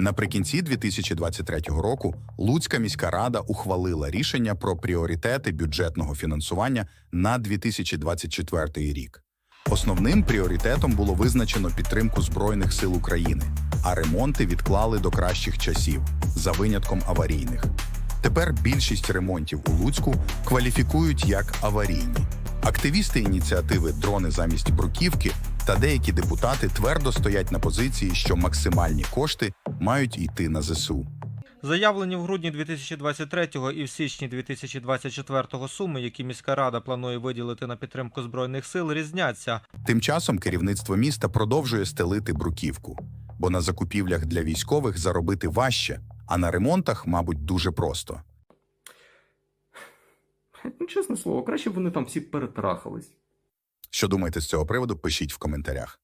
Наприкінці 2023 року Луцька міська рада ухвалила рішення про пріоритети бюджетного фінансування на 2024 рік. Основним пріоритетом було визначено підтримку Збройних сил України, а ремонти відклали до кращих часів за винятком аварійних. Тепер більшість ремонтів у Луцьку кваліфікують як аварійні. Активісти ініціативи Дрони замість бруківки та деякі депутати твердо стоять на позиції, що максимальні кошти мають йти на ЗСУ. Заявлені в грудні 2023 і в січні 2024 суми, які міська рада планує виділити на підтримку збройних сил, різняться. Тим часом керівництво міста продовжує стелити бруківку, бо на закупівлях для військових заробити важче, а на ремонтах, мабуть, дуже просто. Ну, чесне слово, краще б вони там всі перетрахались. Що думаєте з цього приводу? Пишіть в коментарях.